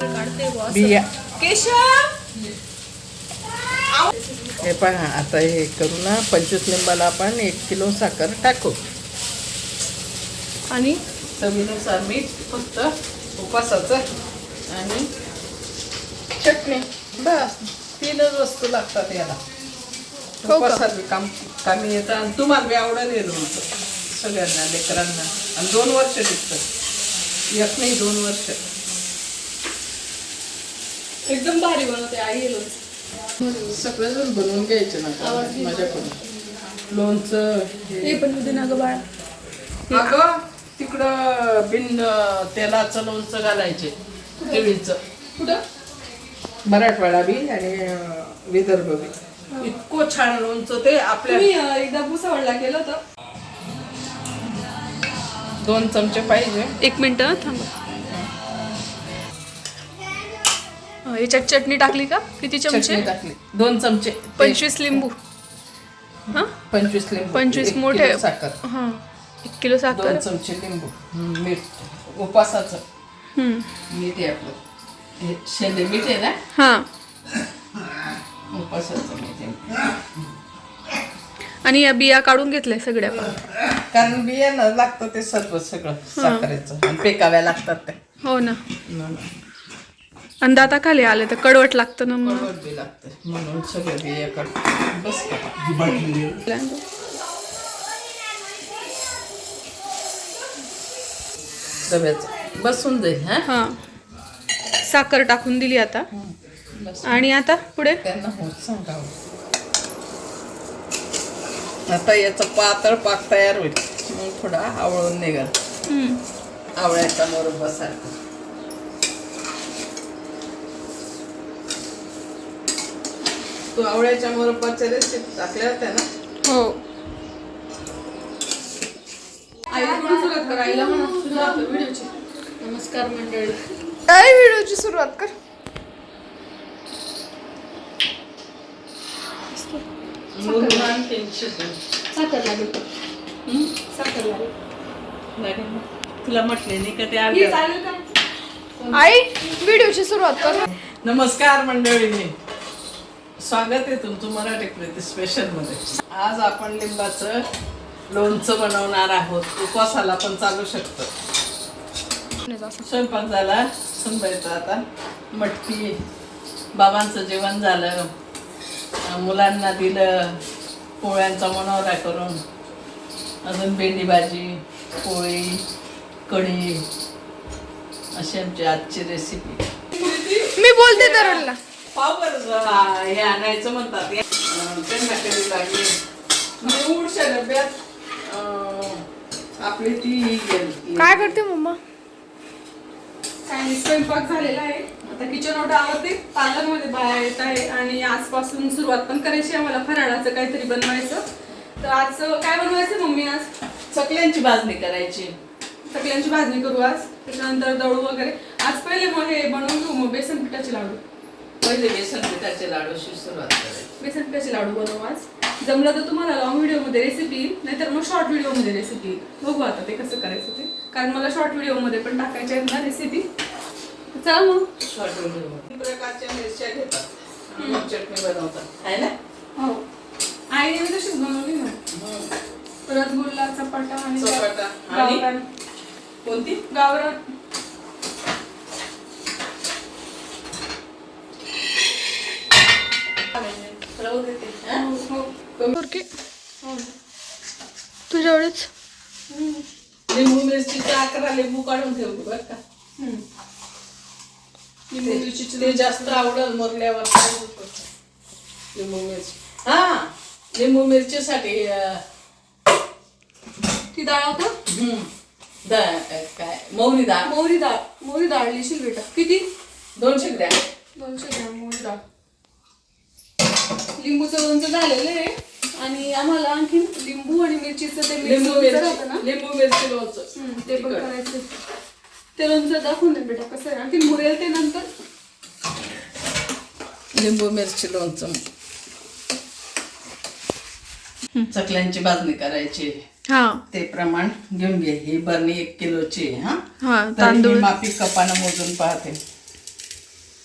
काढते बुवा असं. बिया केशव! हे पहा आता हे करू ना पंचवीस लिंबाला आपण एक किलो साखर टाकू. आणि? चवीनुसार मीठ फक्त उपासाचं आणि चटणी. बस तीनच वस्तू लागतात याला. का? उपासात बी काम कामी येतं आणि तुम्हाला बी आवडेल हे लोणचं. सगळ्यांना लेकरांना. आणि दोन वर्ष टिकतं. एक नाही दोन वर्ष. एकदम भारी बनवते आई लोणचं. सगळेजण बनवून घ्यायचे ना. माझ्याकडून. लोणचं हे. पण दे ना गं बाळा. अगं तिकडं बिन तेलाचं लोणचं घालायचे केळीचं. कुठं? मराठवाडा बी आणि विदर्भ बी. इतकं छान लोणचं ते आपल्या एकदा भुसावळला गेलं होतं? दोन चमचे पाहिजे. एक मिनिट थांबा. याच्यात चटणी टाकली का? किती चमचे चटणी टाकली. दोन चमचे. ते पंचवीस लिंबू. हा? पंचवीस लिंबू. पंचवीस एक मोठे साखर. हा. एक किलो दोन साखर चमचे लिंबू. हं, मीठ. उपासाचं. मीठ आहे आपलं. हे शेंदे मीठ आहे ना? हा. उपासाचं मीठ आहे. आणि या बिया काढून घेतल्या सगळ्या कारण बियाणं लागतं ते सर्व सगळं साखरेचं. आणि पेकाव्या लागतात ते हो ना. आणि दाताखाली आले तर कडवट लागतं ना मग. कडवट बी लागतं. म्हणून सगळे बिया काढतात बस का डब्याचं बसून जाईल हा? हा. साखर टाकून दिली आता. बस. आणि आता पुढे? त्यांना होत सांगावं. आता याचं पातळ पाक तयार होईल. मग थोडा आवळून निघाल हम्म. आवळ्याचा मोरंबा सारखा तू आवळ्याच्या मोरंबाच्या रेसिपी टाकल्या होत्या ना. हो. आईला सुरुवात कर? आईला म्हणा सुरुवात कर व्हिडिओची. नमस्कार मंडळी. काय व्हिडिओची सुरुवात कर. मूग आणखीन शिजवून. साखर लागेल. हं? साखर लागेल. लागेल ना? तुला म्हटले नाही का ते ही अर्ध्या- चालेल का? आई व्हिडिओची सुरुवात कर. नमस्कार मंडळींनी. स्वागत आहे तुमचं मराठी प्रीती स्पेशलमध्ये. आज आपण लिंबाचं लोणचं बनवणार आहोत. उपवासाला पण चालू शकतं. स्वयंपाक झाला सुनबाईचा आता. मटकी बाबांचं जेवण झालं. मुलांना दिलं पोळ्यांचा मनोरा करून. अजून भेंडी भाजी पोळी कढी. अशी आमची आजची रेसिपी मी बोलते तरुणला. हे आणायचं म्हणतात. अं, त्यांना कधी लागली? म्हणजे डब्यात आपली ती. काय करते मम्मा? स्वयंपाक झालेला आहे. आता किचन ओटा आवडते पार्लरमध्ये बाया येत आहे आणि आजपासून सुरुवात पण करायची आहे. मला फराळाचं काहीतरी बनवायचं. तर आज काय बनवायचं मम्मी आज? चकल्यांची भाजणी करायची. चकल्यांची भाजणी करू आज. त्याच्यानंतर दळू वगैरे. आज पहिले मग हे बनवून घेऊ. मग बेसन पिठाचे लाडू. पहिले बेसन पिठाचे लाडूशी सुरुवात करायची. बेसन पिठाचे लाडू बनवू आज. जमलं तर तुम्हाला लॉंग व्हिडिओमध्ये रेसिपी नाहीतर मग शॉर्ट व्हिडिओमध्ये रेसिपी बघू आता ते कसं करायचं ते. कारण मला शॉर्ट व्हिडिओमध्ये पण टाकायचे आहेत ना रेसिपी चला मग. शॉर्ट व्हिडिओ प्रकारच्या मिरच्या घेतात. मग चटणी बनवतात. आहे ना? हो. आईने मी तशीच बनवली ना? रसगुल्ला चपाटा आणि चपाटा आणि? गावरान. कोणती? गावरान. तुझ्यावरच. लिंबू मिरचीचे अकरा लिंबू काढून ठेवू बरं का. हम्म. लिंबू मिरचीची ते जास्त आवडल मुरल्यावर लिंबू मिरची हा लिंबू मिरचीसाठी ती डाळ होतं? हम्म, दा- काय मोहरी डाळ. मोहरी डाळ. मोहरी डाळ लिहिशील बेटा. किती? दोनशे ग्रॅम. दोनशे ग्रॅम मोहरी डाळ. लिंबूचं लोणचं झालेलं आहे. आणि आम्हाला आणखी लिंबू आणि मिरचीचं ते लिंबू राहतं ना? मिरची लिंबू मिरची लोणचं. हम्म, ते पण. करायचं. ते लोणचं दाखवून दे बेटा कसं आहे? आणखी मुरेल ते नंतर? लिंबू मिरची लोणचं. चकल्यांची भाजणी करायची. हा. ते प्रमाण घेऊन घे. ही बरणी एक किलोची आहे, हा? हा तरी तांदूळ. मी मापी कपानं मोजून पाहते.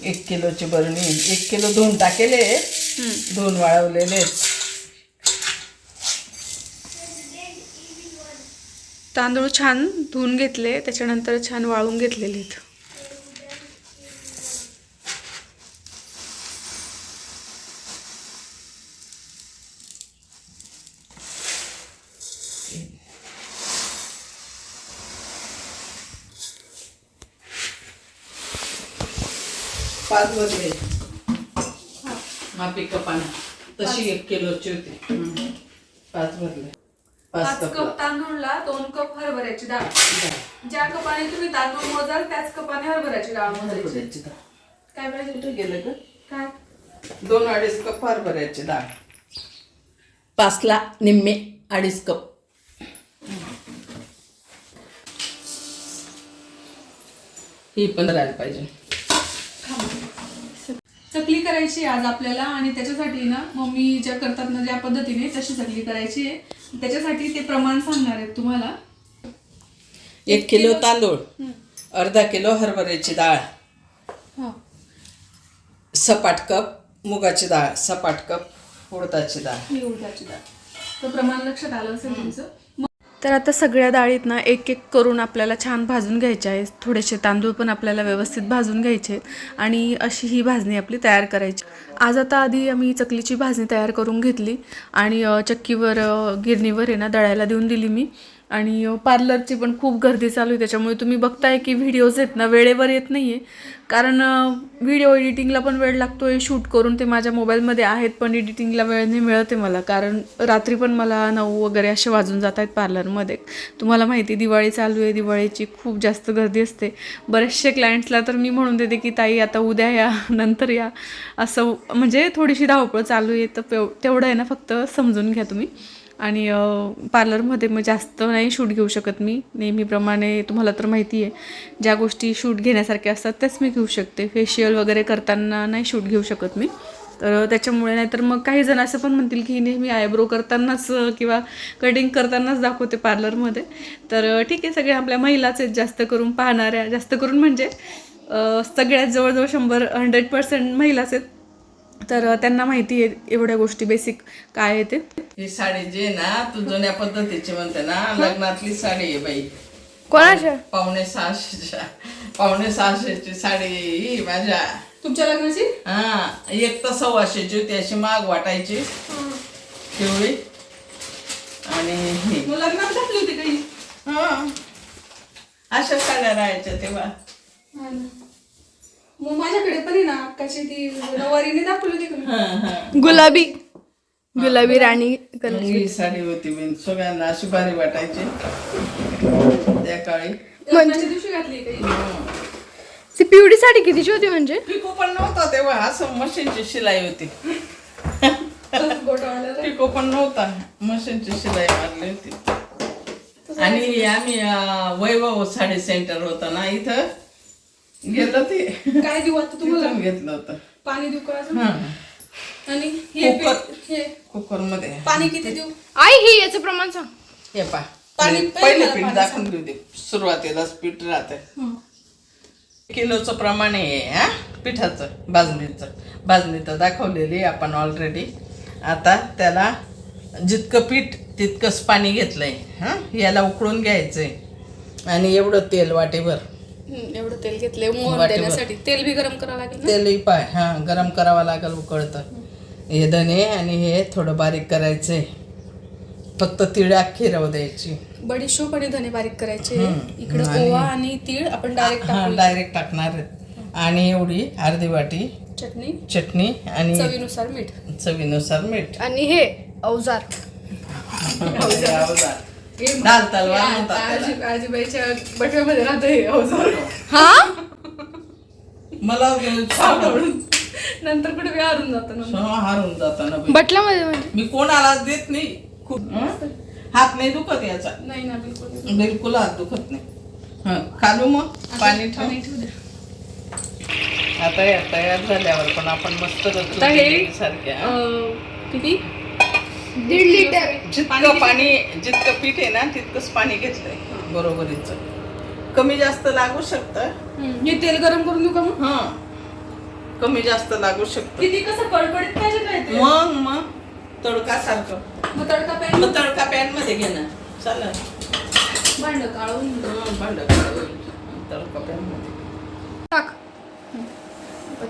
एक किलोची बरणी. एक किलो धुवून टाकेले. धुवून वाळवलेले. तांदूळ छान धुवून घेतले त्याच्यानंतर छान वाळून घेतलेले आहेत पाच भरले मापी कपाने तशी एक किलोची होती. पाच भरले. पाच पाच कप कप तांदूळला दोन कप हरभऱ्याची डाळ. ज्या कपाने तुम्ही तांदूळ मोजाल त्याच कपाने हरभऱ्याची डाळ मोजायची हरभऱ्याची डाळ. काय पाहिजे? कुठे गेलं ग? काय? दोन अडीच कप हरभऱ्याची डाळ. पाचला निम्मे अडीच कप. ही पण राहायला पाहिजे. चकली करायची आज आपल्याला आणि त्याच्यासाठी ना मम्मी ज्या करतात ना ज्या पद्धतीने तशी चकली करायची आहे. त्याच्यासाठी ते प्रमाण सांगणार आहेत तुम्हाला. एक किलो तांदूळ अर्धा किलो हरभऱ्याची डाळ हा. सपाट कप मुगाची डाळ सपाट कप उडदाची डाळ. उडदाची डाळ. तर प्रमाण लक्षात आलं असेल तुमचं. तर आता सगळ्या डाळीत ना एक एक करून आपल्याला छान भाजून घ्यायचे आहे थोडेसे तांदूळ पण आपल्याला व्यवस्थित भाजून घ्यायचे आहेत. आणि अशी ही भाजणी आपली तयार करायची. आज आता आधी आम्ही चकलीची भाजणी तयार करून घेतली. आणि चक्कीवर गिरणीवर आहे ना दळायला देऊन दिली मी. आणि पार्लरची पण खूप गर्दी चालू आहे त्याच्यामुळे तुम्ही बघताय की व्हिडिओज आहेत ना वेळेवर येत नाही आहे कारण व्हिडिओ एडिटिंगला पण वेळ लागतो आहे शूट करून ते माझ्या मोबाईलमध्ये आहेत पण एडिटिंगला वेळ नाही मिळत आहे मला. कारण रात्री पण मला नऊ वगैरे असे वाजून जात आहेत पार्लरमध्ये तुम्हाला माहिती आहे, दिवाळी चालू आहे दिवाळीची खूप जास्त गर्दी असते. बरेचसे क्लायंट्सला तर मी म्हणून देते की ताई आता उद्या या नंतर या. असं म्हणजे थोडीशी धावपळ चालू आहे तर पेव तेवढं आहे ना फक्त समजून घ्या तुम्ही. आणि पार्लरमध्ये मग जास्त नाही शूट घेऊ शकत मी. नेहमीप्रमाणे तुम्हाला तर माहिती आहे ज्या गोष्टी शूट घेण्यासारख्या असतात त्याच मी घेऊ शकते. फेशियल वगैरे करताना नाही शूट घेऊ शकत मी. तर त्याच्यामुळे नाहीतर मग काही जण असं पण म्हणतील की नेहमी आयब्रो करतानाच किंवा कटिंग करतानाच दाखवते पार्लरमध्ये. तर ठीक आहे सगळ्या आपल्या महिलाच आहेत जास्त करून पाहणाऱ्या. जास्त करून म्हणजे सगळ्यात जवळजवळ शंभर हंड्रेड पर्सेंट महिलाच आहेत. तर त्यांना माहिती आहे एवढ्या गोष्टी बेसिक काय आहे ते. ही साडी जी आहे ना तू जुन्या पद्धतीची म्हणते ना लग्नातली साडी आहे बाई. कोणाच्या? पावणे सहाशेच्या. पावणे सहाशेची साडी ही माझ्या. तुमच्या लग्नाची? हा एक तर सव्वाशेची होती अशी माग वाटायची. पिवळी. आणि ही. मग लग्नात घातली होती काही हा? अशा साड्या राहायच्या तेव्हा. मग माझ्याकडे पण आहे ना अक्काची ती नवारीने दाखवली होती का मी? हा हा. गुलाबी. गुलाबी राणी कलर. ही साडी होती मी. सगळ्यांना अशी भारी वाटायची. त्या काळी. लग्नाच्या दिवशी घातली ती पिवळी साडी कितीची होती म्हणजे? पिको पण नव्हता तेव्हा. असं मशीनची शिलाई होती. गोटवाला पिको पण नव्हता. मशीनची शिलाई मारली होती. आणि आम्ही अं, वैभव साडी सेंटर होतं ना इथं. ते. काय देऊ आता तुम्हाला? तिथून घेतलं होतं. पाणी देऊ का अजून? हा. आणि हे कुकर. हे. मध्ये पाणी किती देऊ? आई हे याचं प्रमाण सांग. हे पा पाणी- पहिले पहिलं पीठ पाणी दाखवून घेऊ दे. सुरुवातीलाच पीठ राहते हं. किलोचं प्रमाण आहे हा पिठाचं भाजणीचं. भाजणी तर दाखवलेली आपण ऑलरेडी आता त्याला जितकं पीठ तितकंच पाणी घेतलंय हा? याला उकळून घ्यायचंय. आणि एवढं तेल वाटीभर एवढं तेल मोहन वाटीभर. देण्यासाठी. तेल बी गरम करावं लागेल? तेलही पाय हा गरम करावं लागेल उकळतं. हे धने आणि हे थोडं बारीक करायचंय. फक्त तिळ अख्खी राहू द्यायची. बडीशोप आणि धने बारीक करायचे. इकडे आणि- ओवा आणि तीळ आपण डायरेक्ट हा डायरेक्ट टाकणार आहेत. आणि एवढी अर्धी वाटी चटणी. चटणी आणि चवीनुसार मीठ. चवीनुसार मीठ. आणि हे अवजार. अवजार. दाल तलवार म्हणतात त्याला. आजी- आजीबाईच्या बटव्यामध्ये राहतं हे अवजार हा? मला सापडून नंतर कुठे बी हारून जातं ना हारून जाताना बाई. बटल्यामध्ये म्हणजे? मी कोणाला देत नाही. खूप हं? हात नाही दुखत याचा. नाही ना बिलकुल नाही. बिलकुल हात दुखत नाही. हं, खालू मग? पाणी ठेव पाणी ठेवू. द्या. आता या तयार झाल्यावर पण आपण मस्त आता हे- सारख्या अं, किती? दीड लिटर. जितकं पाणी जितकं पीठ आहे ना तितकंच पाणी घेतलंय. बरोबरीच कमी जास्त लागू शकतं. हं, तेल गरम करून देऊ का मग? हा. कमी जास्त लागू शकतो. किती कसं कडकडीत पाहिजे काय मग मग. तडका सारखं मग तडका पॅन मग तडका पॅनमध्ये घे ना चालेल. भांड काढून हं, भांडं काढ. तडका पॅनमध्ये. टाक.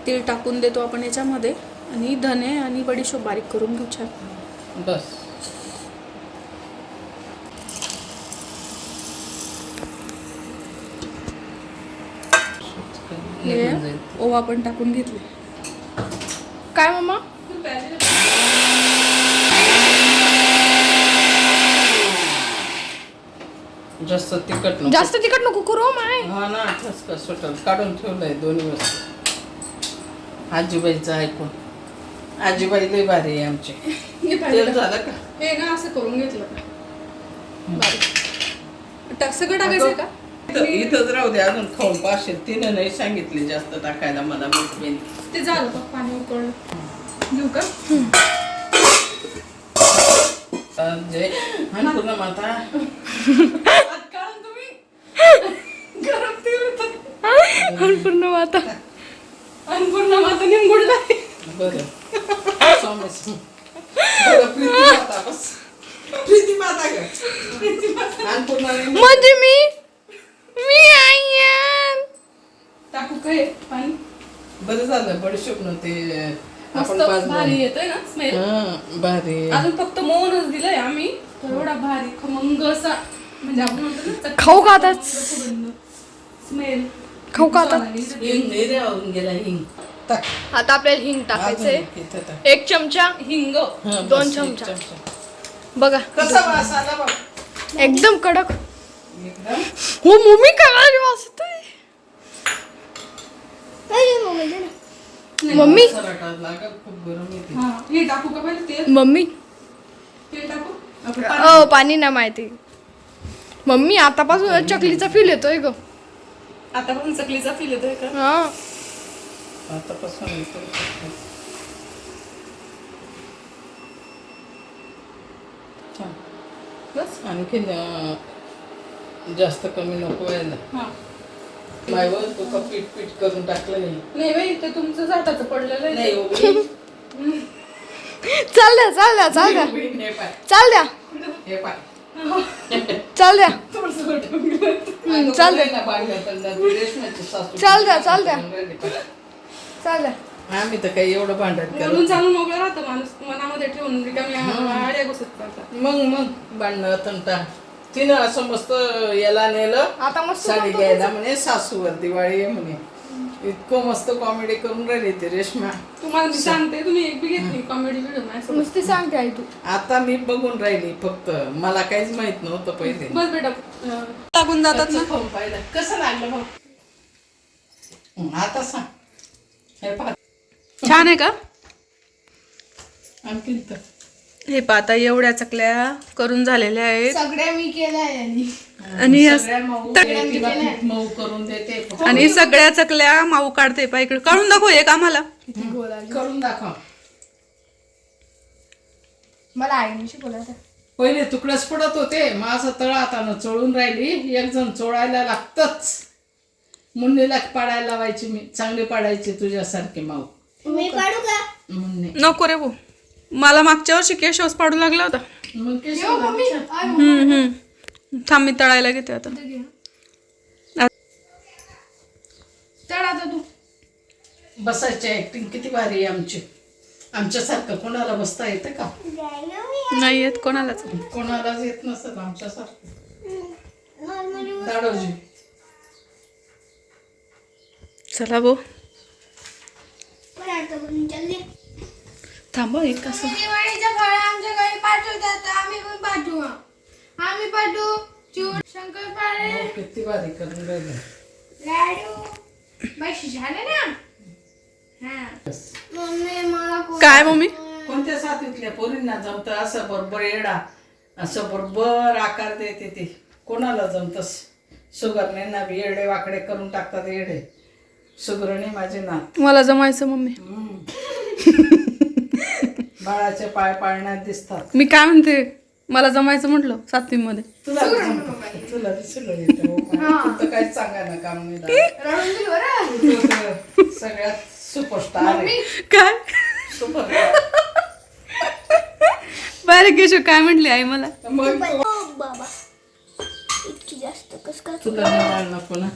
तीळ टाकून देतो आपण याच्यामध्ये. आणि धने आणि बडीशोप बारीक करून घेऊ छान. बस. हे ओवा पण टाकून घेतले. काय मम्मा जास्त तिखट नको. जास्त तिखट नको करू हो माय. हा ना ठसका सुटल. काढून ठेवलंय दोन्ही वस्तू. आजीबाईचं ऐकून. आजीबाई लय भारी आहे आमची. हे तेल झालं का? हे ना असं करून घेतलं. टाक सगळं टाकायचं का? इथं- इथंच राहू दे अजून खाऊन पाचशेल तिनं नाही सांगितले जास्त टाकायला मला बिन. ते झालं का पाणी उकळलं. घेऊ का? जय अन्नपूर्णा माता? काढून तुम्ही. गरम तेल होतं. पूर्ण माता. अन्नपूर्णा माता आहे. बरं. म्हणजे मी मी आहे. टाकू काय पाणी बरं झालं बडीशोप न ते मस्त आपण पाच भारी येतोय ना स्मेल हं, भारी अजून फक्त मौनच दिलंय आम्ही तर एवढा भारी खमंग असा म्हणजे आपण म्हणतो ना चटणी- खाऊ का आताच? स्मेल खाऊ का आता? हिंग नाही रे आवरून गेला हिंग टाक. आता आपल्याला हिंग टाकायचंय. अजून इथं टाक. एक चमचा हिंग हं, दोन बस, एक चमचा. बघा. कसा वास आला बघ. एकदम कडक. एकदम? हो मम्मी काय वास येतोय मम्मी सराटा लागल खूप गरम येते. हा हे टाकू का पहिले तेल? मम्मी. तेल टाकू? आपण पाणी- अ पाणी नाही माहिती. मम्मी आतापासून चकलीचा फील येतोय ग. आतापासून चकलीचा फील येतोय का? हा. आतापासून हे करू शकतो. छान. बस आणखीन अं, जास्त कमी नको व्हायला हा मायवर तू का पीठ पीठ करून टाकलं नाही नाही बाई ते तुमचं जाटाचं पडलेलं नाही आहे उघडी. चाल द्या चाल द्या चाल द्या नाही पाय चाल द्या हे पाय चाल द्या थोडंसं. हम्म, ना रेशमाची सासू चाल द्या, चाल द्या. राहिली पाय. चाल द्या आम्ही तर काही एवढं भांडण बोलून करत चालून मोकळं राहतं माणूस. मनामध्ये ठेवून रिकामी आड्या घुसत जातात मग मग. भांडणं तंटा तिनं असं मस्त याला नेलं. आता मस्त साडी घ्यायला म्हणे सासूवर दिवाळी आहे म्हणे. इतकं मस्त कॉमेडी करून राहिली ती रेशमा. तुम्हाला मी सांगते तुम्ही एक बी घेतली कॉमेडी व्हिडिओ नाही नुसती सांगते आई तू. आता मी बघून राहिली फक्त. मला काहीच माहीत नव्हतं पहिले. बस बेटा अं, टाकून जातात ना. खाऊन पाहिलं. कसं लागलं भाऊ हं, आता सांग. हे छान आहे का? आणखीन तर हे पाहता एवढ्या चकल्या करून झालेल्या आहेत. सगळ्या मी केलंय आणि. या- सगळ्या मऊ तिला पीठ मऊ करून देते. फक्त. आणि सगळ्या चकल्या माऊ काढते पा इकडे. काढून दाखव एक आम्हाला. करून दाखव. मला शिकवलं होतं. पहिले तुकडेच पडत होते. मग असं तळ हातानं चोळून राहिली. एक जण चोळायला लागतच. मुन्नीला पाडायला लावायची मी. चांगली पाडायची तुझ्यासारखे माऊ. मी पाडू का? मुन्नी. नको रे भाऊ. मला मागच्या वर्षी केशवस पाडू लागला होता. मग केशव हम्म हम्म. थांब मी तळायला घेते आता. आता तू. बसायची ऍक्टिंग किती भारी आहे आमची. आमच्यासारखं कोणाला बसता येतं का? नाही येत कोणालाच. कोणालाच येत नसत आमच्यासारखं. दाडोजी चला भाऊ थांब एक फळ आमच्या घरी पाठवतात आम्ही पण पाठवू. आम्ही पाठवू. चिवड शंकरपाळे हो, किती भारी करून राहिले. लाडू. बाई झाले ना? हा. मम्मी मला को- काय मम्मी? कोणत्या साथीतल्या पोरींना जमतं? असं बरोबर येडा असं बरोबर आकार देते ते. कोणाला जमतस शुगरने ना बी येडे वाकडे करून टाकतात येडे. शुगरने माझे नात. मला जमायचं मम्मी. हम्म. बाळाचे पाय पाळण्यात दिसतात. मी काय म्हणते? मला जमायचं म्हटलं सातवीमध्ये. तुला बी जमतं. तुला बी सगळं येतं हो. तू तर काहीच सांगा ना काम नाही दादा. रडून दिली बरं. तू तर सगळ्यात सुपरस्टार आहे. काय? सुपरस्टार केशव काय म्हटली आई मला? मग? बाबा इतकी जास्त कस काय तुला नको ना.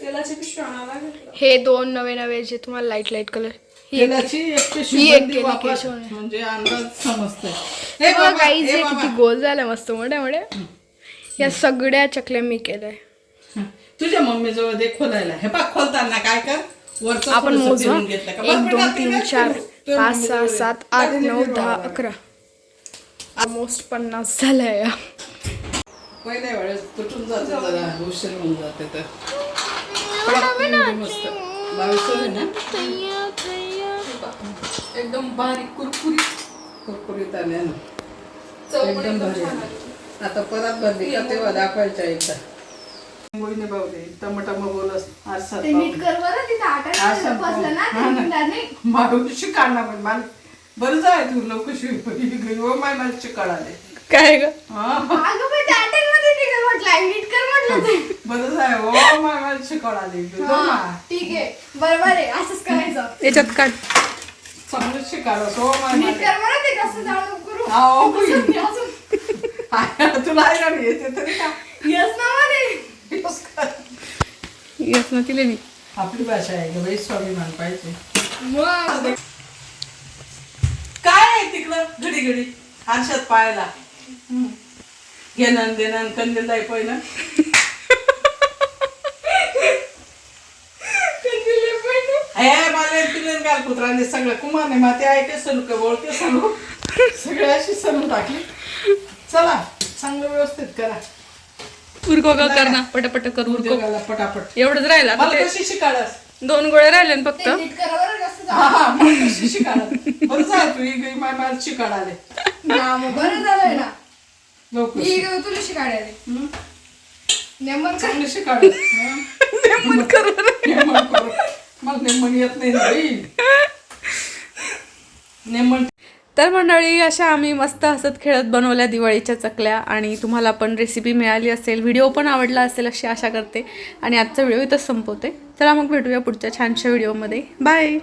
तेलाची पिशवी आणायला घेतलं हे दोन नवे नवे जे तुम्हाला लाइट लाइट कलर तेलाची एक पिशवी ही एक बंदी केली वापर. केशवने. म्हणजे अंदाज समजतंय हे बाबा, हे बाबा. किती गोल झाल्या मस्त मोठ्या मोठ्या या सगळ्या चकल्या मी केलंय. तुझ्या मम्मी जवळ दे खोलायला हे पा खोलताना काय कर वरचं आपण थोडंसं मोजू फिरून घेतलं का? एक दोन तीन चार पाच सहा. सात आठ नऊ दहा. अकरा ऑलमोस्ट पन्नास झाल्या या पहिल्या वेळेस तुटून जाते जरा उशीर होऊन जाते तर मस्त बावीस आहे ना एकदम बारीक कुरकुरीत कुरकुरीत आल्या ना. एकदम एकदम भारी. आता परत भरली का तेव्हा दाखवायच्या एकदा. बावले टमाटा पण मला बरं जाय तू लोक शिव हो माय मला काय ग? हा ठीक बरं जाय हो माय मला शिकाळाले आहे. बरोबर आहे असंच करायचं. याच्यात काढ. चांगलं शिकाळ हो माय नीट. कर बरं ते कसं करू. हा, हो, बाई. आहे, तुला येते तरी का? यस ना मध्ये कर. ना तिला मी. आपली भाषा आहे का बाई स्वाभिमान पाहिजे. मग. काय आहे तिकडं? घडी घडी. आरशात पाहायला. हम्म. घेणं देणं कंदील दाय पहिलं हे मला पिलेन गाल कुत्राने सगळं कुमारने माते आहे ते सलू का बोलते सलू सगळे अशी सलू टाकली. चला चांगलं व्यवस्थित करा. उरको ग कर ना पटापट कर उरको. उद्योगाला पटापट? एवढंच राहिलं. आता मला ते कशी शिकाळस दोन गोळे राहिले ना फक्त. नीट कर बरं कसं जाऊ हा हा मला कशी शिकाळत बरं जा तू ही गई माय मला हा, मग बरं झालंय ना. लवकर. ही तुला. नेमन चांगलं नेमन कर. करू. मला येत नाही तर मंडळी अशा आम्ही मस्त हसत खेळत बनवल्या दिवाळीच्या चकल्या आणि तुम्हाला पण रेसिपी मिळाली असेल व्हिडिओ पण आवडला असेल अशी आशा करते. आणि आजचा व्हिडिओ इथंच संपवते. चला मग भेटूया पुढच्या छानशा व्हिडिओमध्ये बाय